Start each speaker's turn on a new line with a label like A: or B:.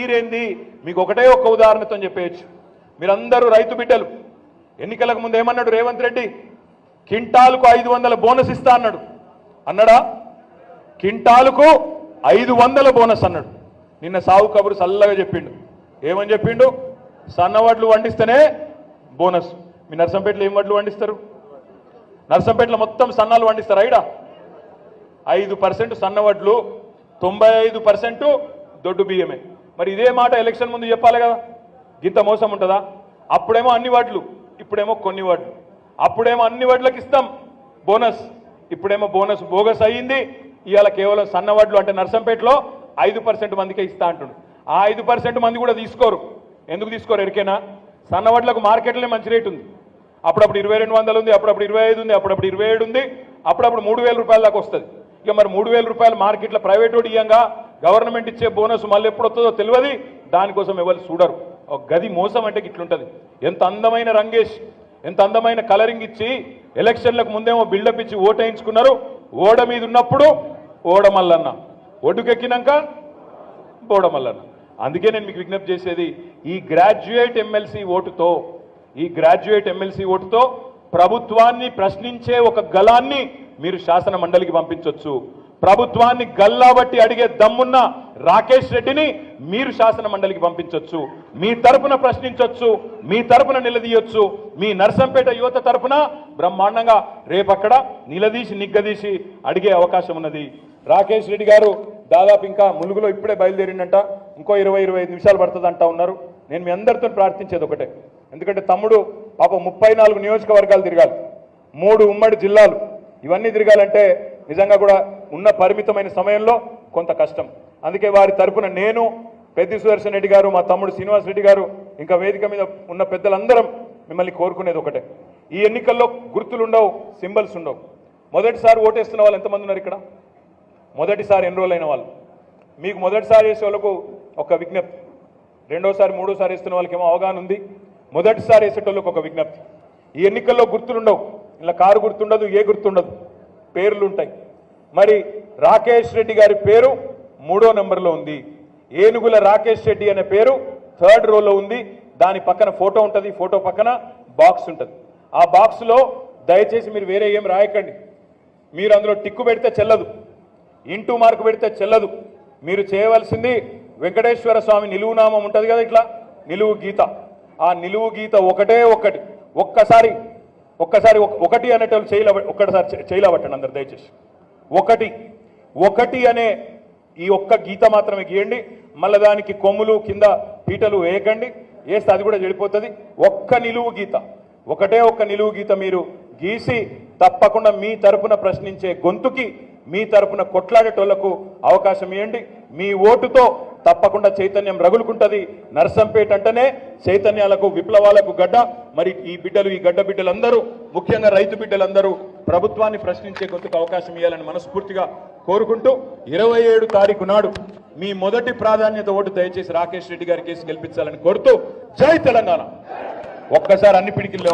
A: తీరేంది మీకు ఒకటే ఒక్క ఉదాహరణతో చెప్పేయచ్చు. మీరందరూ రైతు బిడ్డలు. ఎన్నికలకు ముందు ఏమన్నాడు రేవంత్ రెడ్డి? కింటాలకు ఐదు వందల బోనస్ ఇస్తా అన్నాడు. అన్నాడా? కింటాలకు ఐదు వందల బోనస్ అన్నాడు. నిన్న సావు కబురు చల్లగా చెప్పిండు. ఏమని చెప్పిండు? సన్నవడ్లు వండిస్తేనే బోనస్. మీ నర్సంపేటలో ఏం వడ్లు వండిస్తారు? నర్సంపేటలో మొత్తం సన్నాలు వండిస్తారు ఐడా ఐదు పర్సెంట్ సన్నవడ్లు తొంభై ఐదు పర్సెంట్ దొడ్డు బియ్యమే. మరి ఇదే మాట ఎలక్షన్ ముందు చెప్పాలి కదా? గింత మోసం ఉంటుందా? అప్పుడేమో అన్ని వడ్లు ఇప్పుడేమో కొన్ని వడ్లు. అప్పుడేమో అన్ని వడ్లకు ఇస్తాం బోనస్. ఇప్పుడేమో బోనస్ బోగస్ అయ్యింది ఇవాళ కేవలం సన్న వడ్లు అంటే నర్సంపేటలో ఐదు పర్సెంట్ మందికే ఇస్తా అంటుండు. ఆ ఐదు పర్సెంట్ మంది కూడా తీసుకోరు. ఎందుకు తీసుకోరు ఎరికైనా? సన్న వడ్లకు మార్కెట్లోనే మంచి రేటు ఉంది. అప్పుడప్పుడు ఇరవై రెండు వందలు ఉంది అప్పుడప్పుడు ఇరవై ఐదు ఉంది అప్పుడప్పుడు ఇరవై ఏడు ఉంది అప్పుడప్పుడు మూడు వేల రూపాయల దాకా వస్తుంది. ఇక మరి మూడు వేల రూపాయలు మార్కెట్లో ప్రైవేట్ వాడు ఇయ్యంగా గవర్నమెంట్ ఇచ్చే బోనస్ మళ్ళీ ఎప్పుడు వస్తుందో తెలియదు. దానికోసం ఎవరు చూడరు. ఒక గది మోసం అంటే ఇట్లుంటుంది. ఎంత అందమైన రంగేష్ ఎంత అందమైన కలరింగ్ ఇచ్చి ఎలక్షన్లకు ముందేమో బిల్డప్ ఇచ్చి ఓటేయించుకున్నారు ఓడ మీద ఉన్నప్పుడు ఓడమల్లన్న ఒడ్డుకెక్కినాక ఓడమల్లన్న అందుకే నేను మీకు విజ్ఞప్తి చేసేది ఈ గ్రాడ్యుయేట్ ఎమ్మెల్సీ ఓటుతో ఈ గ్రాడ్యుయేట్ ఎమ్మెల్సీ ఓటుతో ప్రభుత్వాన్ని ప్రశ్నించే ఒక గలాన్ని మీరు శాసన మండలికి పంపించవచ్చు ప్రభుత్వాన్ని గల్లాబట్టి అడిగే దమ్మున్న రాకేష్ రెడ్డిని మీరు శాసన మండలికి పంపించవచ్చు మీ తరపున ప్రశ్నించవచ్చు మీ తరపున నిలదీయొచ్చు మీ నర్సంపేట యువత తరపున బ్రహ్మాండంగా రేపక్కడ నిలదీసి నిగ్గదీసి అడిగే అవకాశం ఉన్నది. రాకేష్ రెడ్డి గారు దాదాపు ఇంకా ములుగులో ఇప్పుడే బయలుదేరిందంట ఇంకో ఇరవై ఇరవై ఐదు నిమిషాలు పడుతుంది అంటా ఉన్నారు. నేను మీ అందరితో ప్రార్థించేది ఒకటే. ఎందుకంటే తమ్ముడు పాప ముప్పై నాలుగు నియోజకవర్గాలు తిరగాలి. మూడు ఉమ్మడి జిల్లాలు. ఇవన్నీ తిరగాలంటే నిజంగా కూడా ఉన్న పరిమితమైన సమయంలో కొంత కష్టం. అందుకే వారి తరపున నేను పెద్ది సుదర్శన్ రెడ్డి గారు మా తమ్ముడు శ్రీనివాస్ రెడ్డి గారు ఇంకా వేదిక మీద ఉన్న పెద్దలందరం మిమ్మల్ని కోరుకునేది ఒకటే. ఈ ఎన్నికల్లో గుర్తులు ఉండవు సింబల్స్ ఉండవు. మొదటిసారి ఓటేస్తున్న వాళ్ళు ఎంతమంది ఉన్నారు ఇక్కడ? మొదటిసారి ఎన్రోల్ అయిన వాళ్ళు? మీకు మొదటిసారి వేసే వాళ్ళకు ఒక విజ్ఞప్తి. రెండోసారి మూడోసారి వేస్తున్న వాళ్ళకి ఏమో అవగాహన ఉంది. మొదటిసారి వేసేటోళ్ళకి ఒక విజ్ఞప్తి. ఈ ఎన్నికల్లో గుర్తులుండవు. ఇలా కారు గుర్తుండదు ఏ గుర్తుండదు. పేర్లు ఉంటాయి మరి రాకేష్ రెడ్డి గారి పేరు మూడో నెంబర్లో ఉంది. ఏనుగుల రాకేష్ రెడ్డి అనే పేరు థర్డ్ రోలో ఉంది. దాని పక్కన ఫోటో ఉంటుంది ఫోటో పక్కన బాక్స్ ఉంటుంది. ఆ బాక్స్లో దయచేసి మీరు వేరే ఏం రాయకండి. మీరు అందులో టిక్కు పెడితే చెల్లదు. ఇంటూ మార్కు పెడితే చెల్లదు. మీరు చేయవలసింది వెంకటేశ్వర స్వామి నిలువునామం ఉంటుంది కదా ఇట్లా? నిలువు గీత. ఆ నిలువు గీత ఒకటే ఒక్కటి ఒక్కసారి ఒక్కసారి ఒకటి అనేటోళ్ళు చేయల ఒక్కసారి చేయలేబట్టండి అందరు దయచేసి. ఒకటి. ఒకటి అనే ఈ ఒక్క గీత మాత్రమే గీయండి. మళ్ళీ దానికి కొమ్ములు కింద పీటలు వేయకండి. వేస్తే అది కూడా చెడిపోతుంది. ఒక్క నిలువు గీత. ఒకటే ఒక్క నిలువు గీత మీరు గీసి తప్పకుండా మీ తరపున ప్రశ్నించే గొంతుకి మీ తరపున కొట్లాడేటోళ్ళకు అవకాశం ఇవ్వండి మీ ఓటుతో తప్పకుండా చైతన్యం రగులుకుంటది. నర్సంపేట అంటేనే చైతన్యాలకు విప్లవాలకు గడ్డ. మరి ఈ బిడ్డలు ఈ గడ్డ బిడ్డలందరూ ముఖ్యంగా రైతు బిడ్డలందరూ ప్రభుత్వాన్ని ప్రశ్నించే గొంతుకు అవకాశం ఇవ్వాలని మనస్ఫూర్తిగా కోరుకుంటూ ఇరవై ఏడు తారీఖు నాడు మీ మొదటి ప్రాధాన్యత ఓటు దయచేసి రాకేష్ రెడ్డి గారి కేసు గెలిపించాలని కోరుతూ జై తెలంగాణ. ఒక్కసారి అన్ని పిడికిలు